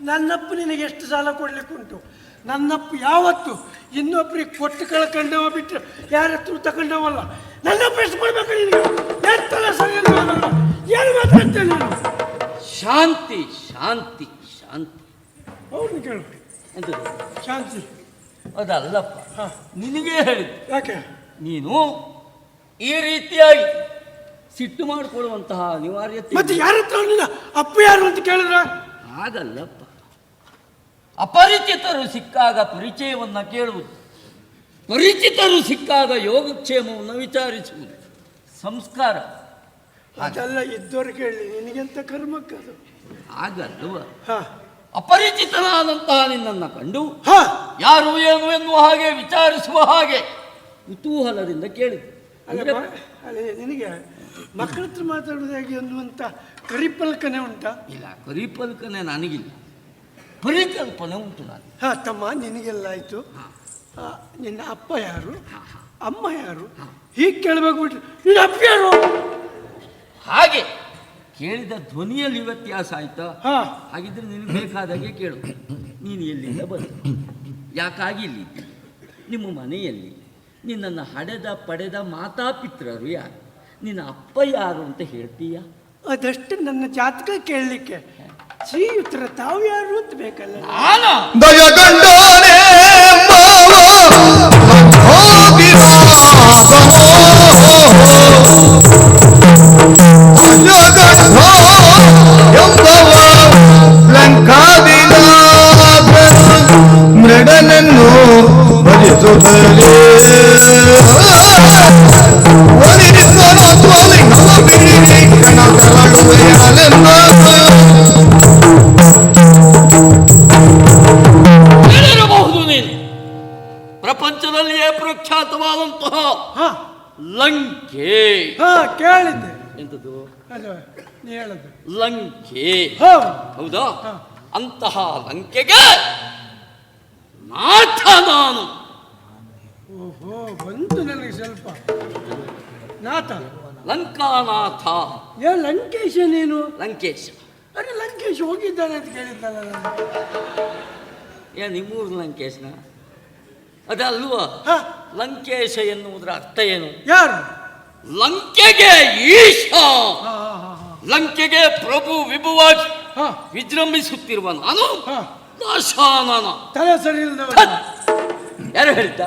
ನನ್ನಪ್ಪ ನಿನಗೆ ಎಷ್ಟು ಸಾಲ ಕೊಡಲಿಕ್ಕುಂಟು? ಉಂಟು ನನ್ನಪ್ಪ ಯಾವತ್ತು ಇನ್ನೊಬ್ಬರಿಗೆ ಕೊಟ್ಟು ಕಳ್ಕೊಂಡವ ಬಿಟ್ಟರೆ ಯಾರ ಹತ್ರ ತಗೊಂಡವಲ್ಲ ನನ್ನಪ್ಪ ಎಷ್ಟು ಕೊಡ್ಬೇಕು ನಿನಗೆ? ಎತ್ತಲ ಏನು ಮಾತಾಡ್ತೇನೆ ನಾನು? ಶಾಂತಿ ಶಾಂತಿ ಶಾಂತಿ. ಹೌದು ಕೇಳು. ಎಂತ ಶಾಂತಿ. ಅದಲ್ಲಪ್ಪ ಹಾ. ನಿನಗೆ ಹೇಳಿದ್ದು. ಯಾಕೆ? ನೀನು ಈ ರೀತಿಯಾಗಿ ಸಿಟ್ಟು ಮಾಡಿಕೊಳ್ಳುವಂತಹ ಅನಿವಾರ್ಯತೆ ಮತ್ತೆ ಯಾರ ಹತ್ರ ಅಪ್ಪ ಯಾರು ಅಂತ ಕೇಳಿದ್ರ? ಹಾಗಲ್ಲಪ್ಪ ಅಪರಿಚಿತರು ಸಿಕ್ಕಾಗ ಪರಿಚಯವನ್ನು ಕೇಳುವುದು. ಪರಿಚಿತರು ಸಿಕ್ಕಾಗ ಯೋಗಕ್ಷೇಮವನ್ನು ವಿಚಾರಿಸುವುದು. ಸಂಸ್ಕಾರ. ಅದೆಲ್ಲ ಇದ್ದವರು ಕೇಳಿ ನಿನಗೆಂತ ಕರ್ಮಕ್ಕದು ಹಾಗಲ್ವ? ಹಾ. ಅಪರಿಚಿತನಾದಂತಹ ನಿನ್ನನ್ನು ಕಂಡು ಹಾ. ಯಾರು ಏನು ಎನ್ನುವ ಹಾಗೆ ವಿಚಾರಿಸುವ ಹಾಗೆ ಕುತೂಹಲದಿಂದ ಕೇಳಿದೆ. ಅಲ್ಲ ನಿನಗೆ ಮಕ್ಕಳ ಹತ್ರ ಮಾತಾಡೋದು ಹೇಗೆ ಅನ್ನುವಂಥ ಕರಿಪಲ್ಕನೆ ಉಂಟಾ? ಇಲ್ಲ ಕರಿಪಲ್ಕನೆ ನನಗಿಲ್ಲ. ಪರಿಕಲ್ಪನೆ ಉಂಟು ನಾನು. ಹಾ ತಮ್ಮ ನಿನಗೆಲ್ಲ ಆಯ್ತು? ನಿನ್ನ ಅಪ್ಪ ಯಾರು? ಅಮ್ಮ ಯಾರು? ಹೀಗೆ ಕೇಳಬೇಕು ಬಿಟ್ರೆ ನಿನ್ನ ಅಪ್ಪ ಯಾರು? ಹಾಗೆ ಕೇಳಿದ ಧ್ವನಿಯಲ್ಲಿ ವ್ಯತ್ಯಾಸ ಆಯ್ತಾ? ಹಾ. ಹಾಗಿದ್ರೆ ನಿನಗೆ ಬೇಕಾದಾಗೆ ಕೇಳು. ನೀನು ಎಲ್ಲಿಂದ ಬಂದು? ಯಾಕಾಗಿ ಇಲ್ಲಿ ನಿಮ್ಮ ಮನೆಯಲ್ಲಿ ನಿನ್ನನ್ನು ಹಡೆದ ಪಡೆದ ಮಾತಾಪಿತ್ರರು ಯಾರು? ನಿನ್ನ ಅಪ್ಪ ಯಾರು ಅಂತ ಹೇಳ್ತೀಯ? ಅದಷ್ಟು ನನ್ನ ಜಾತಕ ಕೇಳಲಿಕ್ಕೆ. ಶ್ರೀಯುತರ ತಾವು ಯಾರು ಅಂತ ಬೇಕಲ್ಲ. ನಾನು? ದಯಗಂಡಾನೆ ಮೃಡನನ್ನು ಪ್ರಪಂಚದಲ್ಲಿಯೇ ಪ್ರಖ್ಯಾತವಾದಂತಹ ಹಾ. ಲಂಕೆ. ಹಾ ಕೇಳಿದ್ದೆ. ಎಂತದ್ದು ಲಂಕೆ. ಹೌದು. ಅಂತಹ ಲಂಕೆಗೆ ನಾಥ ನಾನು. ಓಹೋ ಬಂತು ನನಗೆ ಸ್ವಲ್ಪ. ನಾಥ? ಲಂಕಾನಾಥ. ಏ ಲಂಕೇಶ ನೀನು? ಲಂಕೇಶ. ಅರೆ ಲಂಕೇಶ್ ಹೋಗಿದ್ದಾನೆ ಅಂತ ಕೇಳಿದ್ದಲ್ಲ ನಾನು. ಏ ನಿಮ್ಮೂರು ಲಂಕೇಶನ? ಅದಲ್ವಾ? ಹಾ? ಲಂಕೇಶ ಎನ್ನುವುದರ ಅರ್ಥ ಏನು? ಯಾರು? ಲಂಕೆಗೆ ಈಶ! ಲಂಕೆಗೆ ಪ್ರಭು ವಿಭುವಾಗಿ ಹಾ. ವಿಜೃಂಭಿಸುತ್ತಿರುವ ನಾನು? ತಲೆ ಸರಿ! ಯಾರು ಹೇಳ್ತಾ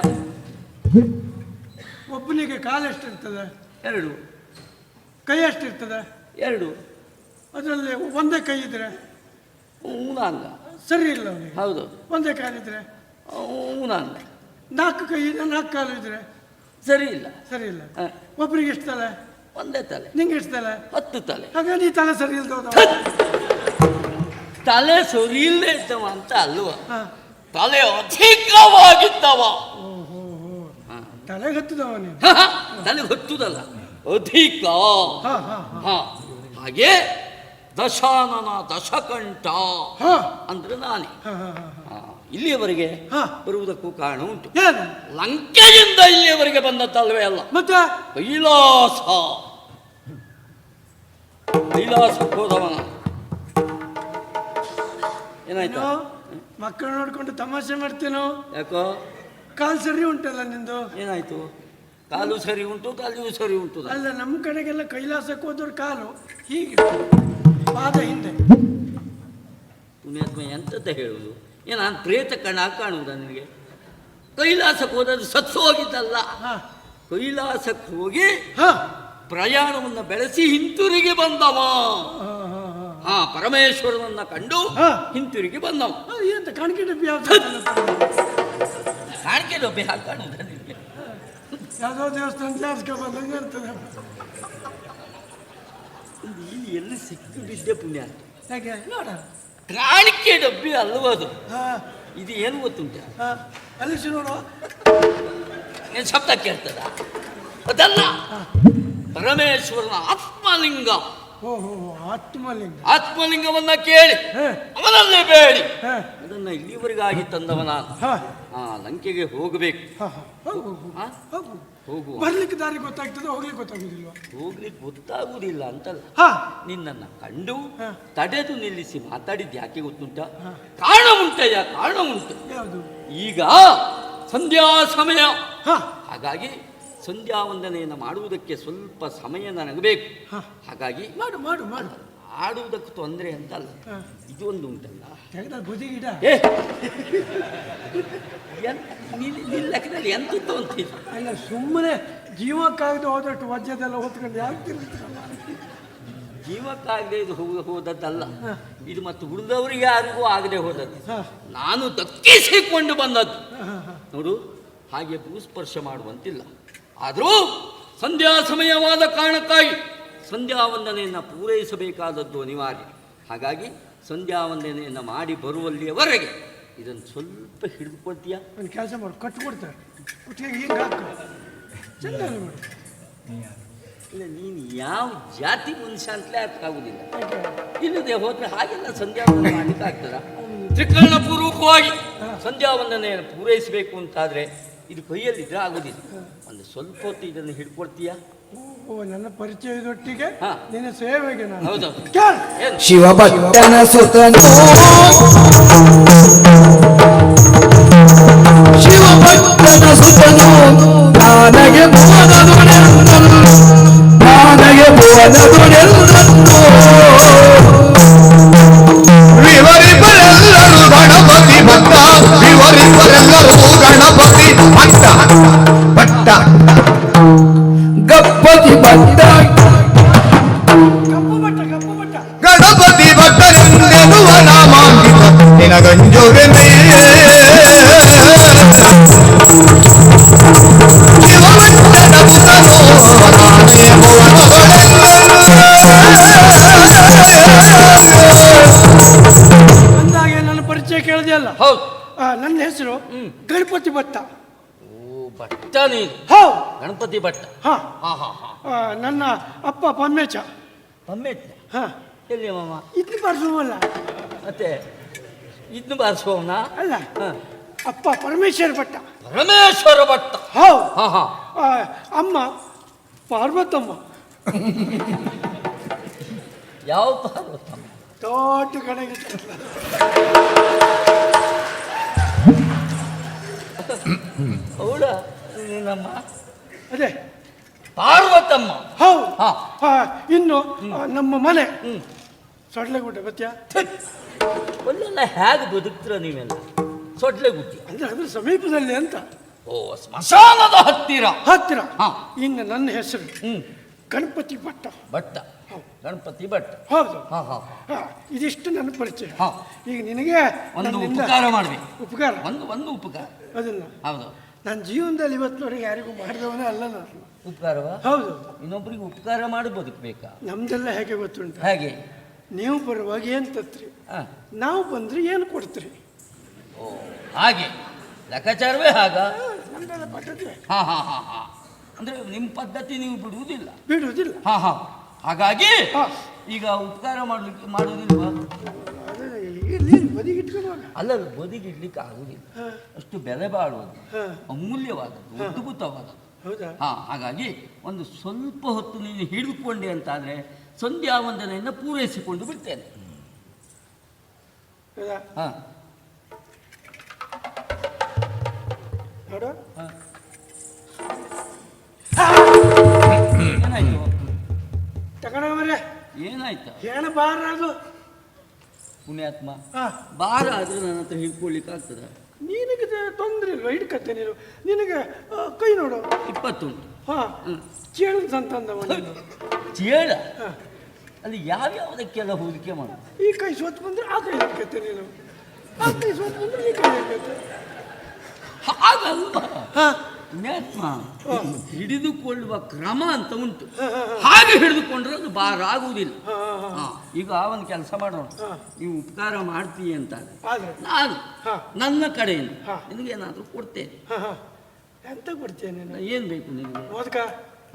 ಒಬ್ಬನಿಗೆ ಕಾಲೆಷ್ಟಿರ್ತದೆ ಎರಡು. ಕೈ ಎಷ್ಟಿರ್ತದೆ? ಎರಡು. ಅದರಲ್ಲಿ ಒಂದೇ ಕೈ ಇದ್ರೆ? ಊನಾಂಗ ಸರಿ ಇಲ್ಲ ಅವನಿಗೆ ಹೌದು. ಒಂದೇ ಕಾಲಿದ್ರೆ? ಊನಾಂಗ ನಾಲ್ಕು ಕೈ ಇದೆ ನಾಲ್ಕು ಕಾಲು ಇದ್ರೆ? ಸರಿ ಇಲ್ಲ. ಸರಿ ಇಲ್ಲ. ಹ, ಒಬ್ಬರಿಗೆ ಎಷ್ಟು ತಲೆ? ಒಂದೇ ತಲೆ. ನಿಂಗೆ ಎಷ್ಟು ತಲೆ? ಹತ್ತು ತಲೆ. ಹಾಗೆ ನೀ ತಲೆ ಸರಿ ಇಲ್ದವ ತಲೆ ಸರಿ ಇಲ್ಲದೆ ಇದ್ದವ ಅಂತ ಅಲ್ವ? ಹಾ. ತಲೆ ಅಧಿಕವಾಗಿದ್ದವ. ಓಹೋ ತಲೆಗೆ ತಲೆ ಹತ್ತಿದವ ನೀನು? ಹ, ಹ, ತಲೆ ಹೊತ್ತುದಲ್ಲ. ಅಧಿಕ. ಹಾ ಹಾ ಹಾ. ಹ, ಹಾಗೆ ದಶಾನನ ದಶಕಂಠ ಹಾ. ಅಂದ್ರೆ ನಾನೇ. ಹಾ ಹಾ ಹಾ ಹ, ಇಲ್ಲಿಯವರೆಗೆ ಹಾ. ಬರುವುದಕ್ಕೂ ಕಾರಣ ಉಂಟು. ಏನು ಲಂಕೆಯಿಂದ ಇಲ್ಲಿಯವರೆಗೆ ಬಂದದ್ದಲ್ವೇ ಅಲ್ಲ. ಮತ್ತೆ? ಕೈಲಾಸ. ಕೈಲಾಸಕ್ಕೆ ಹೋದವನ ಏನಾಯ್ತು? ಏನೋ ಮಕ್ಕಳು ನೋಡ್ಕೊಂಡು ತಮಾಷೆ ಮಾಡ್ತೇನೋ? ಯಾಕೋ? ಕಾಲು ಸರಿ ಉಂಟಲ್ಲ ನಿಂದು? ಏನಾಯ್ತು? ಕಾಲು ಸರಿ ಉಂಟು ಕಾಲು ಸರಿ ಉಂಟು ಅಲ್ಲ ನಮ್ಮ ಕಡೆಗೆಲ್ಲ ಕೈಲಾಸಕ್ಕೆ ಹೋದ್ರೆ ಕಾಲು. ಹೀಗೆ ಪಾದ ಹಿಂದೆ. ಪುಣ್ಯಾತ್ಮ ಎಂತದ್ದ ಹೇಳುವುದು? ಏನು ನಾನು ಪ್ರೇತ ಕಣ ಕಾಣುವುದ ನಿನಗೆ? ಕೈಲಾಸಕ್ಕೆ ಹೋದ್ರೆ ಸತ್ತು ಹೋಗಿದ್ದಲ್ಲ. ಹಾ. ಕೈಲಾಸಕ್ಕೆ ಹೋಗಿ ಹಾ. ಪ್ರಯಾಣವನ್ನು ಬೆಳೆಸಿ ಹಿಂತಿರುಗಿ ಬಂದವ. ಹಾ ಹಾ ಪರಮೇಶ್ವರನನ್ನ ಕಂಡು ಹಾ. ಹಿಂತಿರುಗಿ ಬಂದವ. ಕಾಣಿಕೆ ಡಬ್ಬಿ ಕಾಣಿಕೆ ಡಬ್ಬಿ ಹಾಕಿ ಕಾಣುವುದ ನಿನಗೆ? ಯಾವುದೋ ದೇವಸ್ಥಾನ ಇರ್ತದೆ. ಇಲ್ಲಿ ಎಲ್ಲಿ ಸಿಕ್ಕು ಬಿದ್ದೆ ಪುಣ್ಯ? ಯಾಕೆ? ನೋಡ ಕಾಣಿಕೆ ಡಬ್ಬಿ ಅಲ್ವಾ ಅದು? ಇದು ಏನು ಗೊತ್ತುಂಟ? ಹಾ. ಅಲಿಸಿ ನೋಡುವ ಏನು ಶಬ್ದ ಕೇಳ್ತದ? ಅದಲ್ಲ. ಪರಮೇಶ್ವರನ ಆತ್ಮಲಿಂಗ. ಆತ್ಮಲಿಂಗ. ಆತ್ಮಲಿಂಗವನ್ನ ಕೇಳಿ. ಅವನಲ್ಲೇ ಬೇಡಿ. ಅದನ್ನ ಇಲ್ಲಿವರೆಗಾಗಿ ತಂದವನ ಆ ಲಂಕೆಗೆ ಹೋಗಬೇಕು. ಹೋಗುವ. ಬರ್ಲಿಕ್ಕೆ ದಾರಿ ಗೊತ್ತಾಗ್ತದೆ ಹೋಗ್ಲಿಕ್ಕೆ ಗೊತ್ತಾಗುದಿಲ್ಲ ಹೋಗ್ಲಿಕ್ಕೆ ಗೊತ್ತಾಗುವುದಿಲ್ಲ ಅಂತಲ್ಲ. ಹಾ. ನಿನ್ನನ್ನು ಕಂಡು ತಡೆದು ನಿಲ್ಲಿಸಿ ಮಾತಾಡಿದ್ದು ಯಾಕೆ ಗೊತ್ತುಂಟ? ಕಾರಣ ಉಂಟಯ್ಯ ಕಾರಣ ಉಂಟು. ಯಾವುದು? ಈಗ ಸಂಧ್ಯಾ ಸಮಯ. ಹಾ. ಹಾಗಾಗಿ ಸಂಧ್ಯಾ ವಂದನೆಯನ್ನು ಮಾಡುವುದಕ್ಕೆ ಸ್ವಲ್ಪ ಸಮಯ ನನಗೆ ಬೇಕು. ಹಾಗಾಗಿ ಮಾಡು ಮಾಡು ಮಾಡು. ಆಡುವುದಕ್ಕೆ ತೊಂದರೆ ಅಂತಲ್ಲ. ಇದು ಒಂದು ಉಂಟಲ್ಲ. ತೆಗೆದ ಬುದಿ ಗಿಡ. ಲೆಕ್ಕದಲ್ಲಿ ಎಂತದ್ದು ಅಂತಿಲ್ಲ ಅಲ್ಲ ಸುಮ್ಮನೆ ಜೀವಕ್ಕಾಗದೆ ಹೋದಷ್ಟು ವಜ್ರದೆಲ್ಲ ಹೊತ್ಕೊಂಡು ಯಾಕೆ? ಜೀವಕ್ಕಾಗದೆ ಇದು ಹೋ- ಹೋದದ್ದಲ್ಲ. ಇದು ಮತ್ತು ಉಳಿದವರು ಯಾರಿಗೂ ಆಗದೆ ಹೋದದ್ದು. ನಾನು ದಕ್ಕಿಸಿಕೊಂಡು ಬಂದದ್ದು. ನೋಡು ಹಾಗೆ ಭೂಸ್ಪರ್ಶ ಮಾಡುವಂತಿಲ್ಲ. ಆದರೂ ಸಂಧ್ಯಾ ಸಮಯವಾದ ಕಾರಣಕ್ಕಾಗಿ ಸಂಧ್ಯಾ ವಂದನೆಯನ್ನು ಪೂರೈಸಬೇಕಾದದ್ದು ಅನಿವಾರ್ಯ. ಹಾಗಾಗಿ ಸಂಧ್ಯಾ ವಂದನೆಯನ್ನು ಮಾಡಿ ಬರುವಲ್ಲಿಯವರೆಗೆ ಇದನ್ನು ಸ್ವಲ್ಪ ಹಿಡಿದುಕೊಳ್ತೀಯಾ? ಒಂದು ಕೆಲಸ ಮಾಡಿ ಕಟ್ಟು ಕೊಡ್ತಾರೆ. ಒಟ್ಟಿಗೆ ಹಿಂಗೆ ಹಾಕು. ಚಂದ ಇಲ್ಲ ನೀನು ಯಾವ ಜಾತಿ ಮನುಷ್ಯ ಅಂತಲೇ ಆಗುದಿಲ್ಲ? ಇಲ್ಲದೆ ಹೋದ್ರೆ ಹಾಗೆಲ್ಲ ಸಂಧ್ಯಾ ವಂದನೆ ಮಾಡಲಿಕ್ಕೆ ಆಗ್ತದ? ತ್ರಿಕರಣ ಪೂರ್ವಕವಾಗಿ ಸಂಧ್ಯಾ ವಂದನೆಯನ್ನು ಪೂರೈಸಬೇಕು ಅಂತಾದ್ರೆ ಇದು ಕೈಯಲ್ಲಿದ್ರೆ ಆಗುದಿಲ್ಲ. ಒಂದು ಸ್ವಲ್ಪ ಹೊತ್ತು ಇದನ್ನು ಹಿಡ್ಕೊಳ್ತೀಯಾ? ಓ ನನ್ನ ಪರಿಚಯದೊಟ್ಟಿಗೆ. ನಿನ್ನ ಸೇವೆಗೆ ನಾನು. ಹೌದು. ಶಿವಭಕ್ತನ ಸುತನು. ಶಿವಭಕ್ತನ ಸುತನು. ನಾನಗೆ ಭುವನ ನಾನಗೆ ಭುವನದುಡೆಂದನು ನೀನು ಹೌ. ಗಣಪತಿ ಭಟ್. ಹಾ. ಹಾ ಹಾ ಹಾ. ಆ, ನನ್ನ ಅಪ್ಪ ಪಮ್ಮೇಚ ಪಮ್ಮೇಚ ಹಾ. ಎಲ್ಲಿ ಮಾಮ? ಇದು ಬರ್ಸುವಲ್ಲ. ಮತ್ತೆ ಇದ್ನು ಬಾರಿಸುವವನ ಅಲ್ಲ. ಅಪ್ಪ ಪರಮೇಶ್ವರ ಭಟ್ಟ. ಪರಮೇಶ್ವರ ಭಟ್ಟ. ಹೌ. ಹಾ ಹಾ. ಆ, ಅಮ್ಮ ಪಾರ್ವತಮ್ಮ. ಯಾವ ಪಾರ್ವತಮ್ಮ? ದೊಡ್ಡ ಕಡೆಗೆ. ಹೌದಾ ನಿನ್ನಮ್ಮ ಅದೇ. ಪಾರ್ವತಮ್ಮ. ಹೌ ಹಾ. ಆ, ಇನ್ನು ಆ, ನಮ್ಮ ಮನೆ. ಹ್ಮ್. ಸೊಡ್ಲೆಗುಡ್ಡೆ ಬತ್ತ್ಯಾ? ಒಳ್ಳೆಲ್ಲ ಹೇಗೆ ಬದುಕ್ತೀರ ನೀವೆಲ್ಲ? ಸೊಡ್ಲೆ ಗುಡ್ಡಿ ಅಂದ್ರೆ ಅದ್ರ ಸಮೀಪದಲ್ಲಿ ಅಂತ. ಓ ಸ್ಮಶಾನದ ಹತ್ತಿರ. ಹತ್ತಿರ. ಹಾ. ಇನ್ನು ನನ್ನ ಹೆಸರು ಹ್ಮ್. ಗಣಪತಿ ಭಟ್ಟ. ಭಟ್ಟ. ಗಣಪತಿ ಭಟ್ಟ. ಹೌದು. ಹಾ. ಹಾ ಇದಿಷ್ಟು ನನ್ನ ಪರಿಚಯ. ಹಾ. ಈಗ ನಿನಗೆ ಒಂದು ನನ್ನಿಂದ ಉಪಕಾರ ಮಾಡ್ಬೇಕು. ಉಪಕಾರ. ಒಂದು ಒಂದು ಉಪಕಾರ. ಅದನ್ನ. ಹೌದು. ನನ್ನ ಜೀವನದಲ್ಲಿ ಇವತ್ತಿನವರೆಗೆ ಯಾರಿಗೂ ಮಾಡಿದವನೇ ಅಲ್ಲ ನಾನು ಉಪಕಾರವ? ಹೌದು. ಇನ್ನೊಬ್ಬರಿಗೆ ಉಪಕಾರ ಮಾಡಿ ಬೇಕಾ? ನಮ್ದೆಲ್ಲ ಹೇಗೆ ಗೊತ್ತುಂಟು? ಹಾಗೆ? ನೀವು ಬರುವಾಗ ಏನು ತತ್ರಿ? ಹಾಂ. ನಾವು ಬಂದ್ರೆ ಏನು ಕೊಡ್ತೀರಿ? ಓ ಹಾಗೆ. ಲೆಕ್ಕಾಚಾರವೇ ಹಾಗ? ನಮ್ದೆಲ್ಲ ಪದ್ಧತಿ. ಹಾ ಹಾ ಹಾ ಹಾ. ಅಂದ್ರೆ ನಿಮ್ಮ ಪದ್ಧತಿ ನೀವು ಬಿಡುವುದಿಲ್ಲ? ಬಿಡುವುದಿಲ್ಲ. ಹಾ ಹಾ. ಹಾಗಾಗಿ. ಈಗ ಉಪಕಾರ ಮಾಡಲಿಕ್ಕೆ ಮಾಡುವುದಿಲ್ವಾ? ಅದೇ ಬದಿಗೆ ಇಡ್ಲಿಕ್ಕೆ ಅಲ್ಲ ಆಗುದಿಲ್ಲ ಅಷ್ಟು ಬೆಲೆ ಬಾಳುವುದು. ಅಮೂಲ್ಯವಾದದ್ದು ಅದ್ಭುತವಾದದ್ದು. ಹೌದಾ? ಹಾ ಹಾಗಾಗಿ ಒಂದು ಸ್ವಲ್ಪ ಹೊತ್ತು ನೀನು ಹಿಡಿದುಕೊಂಡೆ ಅಂತಾದ್ರೆ ಸಂಧ್ಯಾ ವಂದನೆಯನ್ನು ಪೂರೈಸಿಕೊಂಡು ಬಿಡ್ತೇನೆ. ಹಾ. ಏನಾಯ್ತು? ಏನಾಯ್ತು? ಏನ ಬಾರ ಅದು. ಪುಣ್ಯಾತ್ಮ. ಆ. ಬಾರ ಆದ್ರೆ ನನ್ನ ಹತ್ರ ಹಿಡ್ಕೊಳ್ಲಿಕ್ಕೆ ಆಗ್ತದ? ನಿನಗೆ ತೊಂದರೆ ಇಲ್ವಾ ಹಿಡ್ಕತ್ತೆ ನೀನು. ನಿನಗೆ ಆ, ಕೈ ನೋಡು. ಇಪ್ಪತ್ತುಂಟು ಹಾ. ಚೇಳು ಅಂತಂದವ ನೀನು. ಚೇಳ? ಹಾ. ಅಲ್ಲಿ ಯಾವ್ಯಾವುದಕ್ಕೆಲ್ಲ ಹೂಡಿಕೆ ಮಾಡು? ಈ ಕೈ ಸೋತ್ ಬಂದ್ರೆ ಆ ಕೈ ಹಿಡ್ಕತ್ತೆ ನೀನು. ಆ ಕೈ ಸೋತ್ ಬಂದ್ರೆ ಈ ಕೈ ಹಿಡ್ಕತ್ತೆ ಹಾಗಲ್ವ? ಹಾ. ಪುಣ್ಯಾತ್ಮ ಹಿಡಿದುಕೊಳ್ಳುವ ಕ್ರಮ ಅಂತ ಉಂಟು. ಹಾಗೆ ಹಿಡಿದುಕೊಂಡ್ರೆ ಅದು ಬಾರ ಆಗುವುದಿಲ್ಲ. ಈಗ ಈಗ ಒಂದು ಕೆಲಸ ಮಾಡೋಣ. ನೀವು ಉಪಕಾರ ಮಾಡ್ತೀಯ ಅಂತ ನಾನು. ನನ್ನ ಕಡೆಯಿಂದ. ನಿನಗೇನಾದ್ರೂ ಕೊಡ್ತೇನೆ. ಎಂತ ಕೊಡ್ತೇನೆ ಏನು ಬೇಕು ನಿನಗೆ? ಮೋದಕ?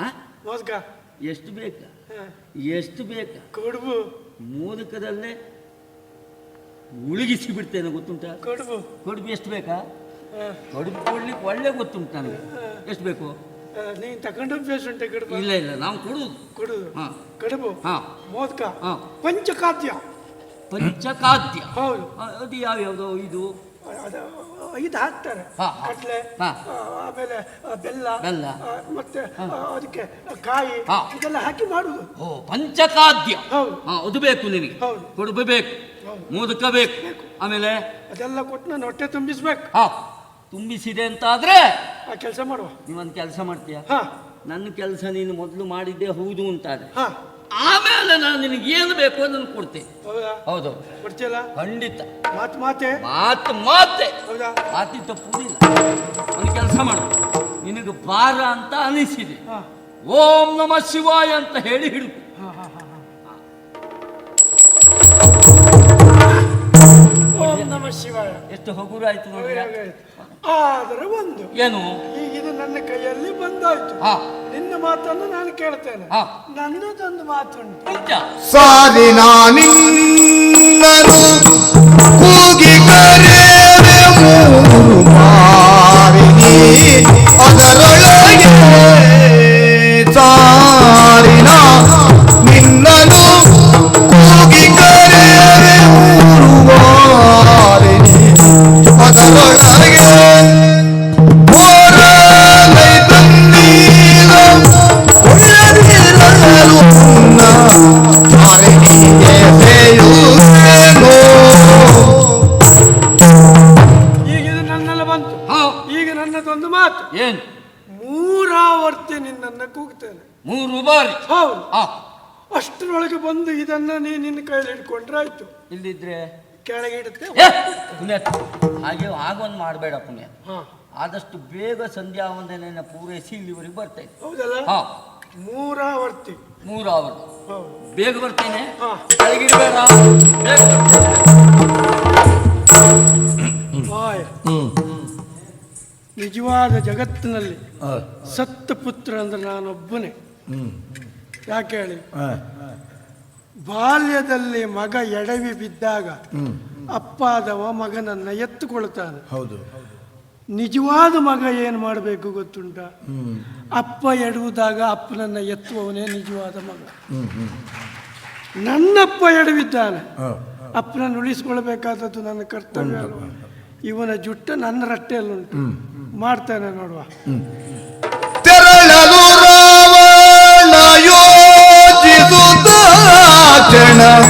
ಹಾ? ಮೋದಕ? ಎಷ್ಟು ಬೇಕಾ? ಎಷ್ಟು ಬೇಕಾ? ಕೊಡ್ಬು. ಮೋದಕದಲ್ಲೇ ಉಳುಗಿಸಿ ಬಿಡ್ತೇನೆ ಗೊತ್ತುಂಟ? ಕಡುಬು. ಕಡುಬು ಎಷ್ಟು ಬೇಕಾ? ಹಾ ಕೊಡ್ಲಿಕ್ಕೆ ಒಳ್ಳೆ ಗೊತ್ತುಂಟು ನನಗೆ. ಎಷ್ಟು ಬೇಕು? ನೀನು ತಗೊಂಡು ಅಭ್ಯಾಸ ಉಂಟೆ ಕಡುಬು. ಇಲ್ಲ ಇಲ್ಲ ನಾವು ಕೊಡುದು. ಕೊಡುದು. ಹಾ. ಕಡುಬು? ಹಾ. ಮೋದಕ? ಹಾ. ಪಂಚಖಾದ್ಯ ಪಂಚಖಾದ್ಯ ಹೌದು. ಅದು ಯಾವ್ಯಾವುದು? ಇದು? ಇದು ಹಾಕ್ತಾರೆ. ಕಟ್ಲೆ ಆಮೇಲೆ ಬೆಲ್ಲ ಬೆಲ್ಲ. ಮತ್ತೆ ಅದಕ್ಕೆ ಕಾಯಿ ಇದೆಲ್ಲ ಹಾಕಿ ಮಾಡುದು. ಓ ಪಂಚಖಾದ್ಯ ಅದು ಬೇಕು ನಿನಗೆ. ಹೌದು. ಕೊಡುಬು ಬೇಕು. ಮೋದಕ ಬೇಕು. ಆಮೇಲೆ? ಅದೆಲ್ಲ ಕೊಟ್ಟು ನಾನು ಹೊಟ್ಟೆ ತುಂಬಿಸ್ಬೇಕು. ಹಾ. ತುಂಬಿಸಿದೆ ಅಂತ ಆದರೆ ಆ ಕೆಲಸ ಮಾಡುವ. ನೀವೊಂದು ಕೆಲಸ ಮಾಡ್ತೀಯ? ಹಾ. ನನ್ನ ಕೆಲಸ ನೀನು ಮೊದಲು ಮಾಡಿದ್ದೆ ಹೌದು ಅಂತಾದ್ರೆ ಹಾ. ಆಮೇಲೆ ನಾನು ನಿನಗೆ ಏನು ಬೇಕು ಅದನ್ನು ಕೊಡ್ತೇನೆ. ಹೌದಾ? ಹೌದು. ಕೊಡ್ತೀಯಲ್ಲ? ಖಂಡಿತ. ಮಾತು ಮಾತೆ? ಮಾತು ಮಾತೆ. ಹೌದಾ? ಮಾತಿ ತಪ್ಪುದಿಲ್ಲ ಒಂದು ಕೆಲಸ ಮಾಡು. ನಿನಗೆ ಬಾರ ಅಂತ ಅನಿಸಿದೆ. ಹಾ. ಓಂ ನಮ ಶಿವಾಯ ಅಂತ ಹೇಳಿ ಹಿಡಿದು ಹಾ ಹಾ ಹಾ ಹಾ. ಓಂ ನಮ ಶಿವಾಯ. ಎಷ್ಟು ಹಗುರಾಯ್ತು ನೋಡಿ ಆದರೆ ಒಂದು ಏನು? ಈಗ ಇದು ನನ್ನ ಕೈಯಲ್ಲಿ ಬಂದಾಯ್ತು. ಹಾ. ನಿನ್ನ ಮಾತನ್ನು ನಾನು ಕೇಳ್ತೇನೆ. ನನ್ನದೊಂದು ಮಾತುಂಟು. ಸಾರಿ ಸಾರಿನ ಮೂರು ಬಾರಿ. ಹೌದು. ಆ. ಅಷ್ಟರೊಳಗೆ ಬಂದು ಇದನ್ನ ನೀ ನಿನ್ನ ಕೈಯಲ್ಲಿ ಹಿಡ್ಕೊಂಡ್ರೆ ಆಯ್ತು. ಇಲ್ಲಿದ್ರೆ ಕೆಳಗೆ ಇಡುತ್ತೆ ಏ! ಪುಣ್ಯ. ಹಾಗೆ ಆಗೊಂದ್ ಮಾಡಬೇಡ ಪುಣ್ಯ. ಹಾ. ಆದಷ್ಟು ಬೇಗ ಸಂಧ್ಯಾ ವಂದನೆಯನ್ನು ಪೂರೈಸಿ ಇಲ್ಲಿವರೆಗೆ ಬರ್ತಾ ಇದ್ದೆ. ಹೌದಲ್ಲ? ಹಾ. ಮೂರಾವರ್ತಿ. ಮೂರು ಅವರು ಹೌದು. ಬೇಗ ಬರ್ತೇನೆ. ಹಾ. ಕೆಳಗಿಡಬೇಡ ಬೇಗ ಬರ್ತೇನೆ. ಆಯ್. ನಿಜವಾದ ಜಗತ್ತಿನಲ್ಲಿ ಸತ್ತ ಪುತ್ರ ಅಂದ್ರೆ ನಾನೊಬ್ಬನೇ. ಯಾಕೆ ಹೇಳಿ? ಬಾಲ್ಯದಲ್ಲಿ ಮಗ ಎಡವಿ ಬಿದ್ದಾಗ ಅಪ್ಪಾದವ ಮಗನನ್ನ ಎತ್ತುಕೊಳ್ತಾನೆ. ಹೌದು. ನಿಜವಾದ ಮಗ ಏನು ಮಾಡಬೇಕು ಗೊತ್ತುಂಟ? ಅಪ್ಪ ಎಡುವುದಾಗ ಅಪ್ಪನನ್ನ ಎತ್ತುವವನೇ ನಿಜವಾದ ಮಗ. ನನ್ನಪ್ಪ ಎಡವಿದ್ದಾನೆ. ಅಪ್ಪನನ್ನು ಉಳಿಸ್ಕೊಳ್ಬೇಕಾದದ್ದು ನನ್ನ ಕರ್ತವ್ಯ ಅಲ್ವಾ? ಇವನ ಜುಟ್ಟ ನನ್ನ ರಟ್ಟೆಯಲ್ಲುಂಟು. ಮಾಡ್ತಾನೆ ನೋಡುವ. enough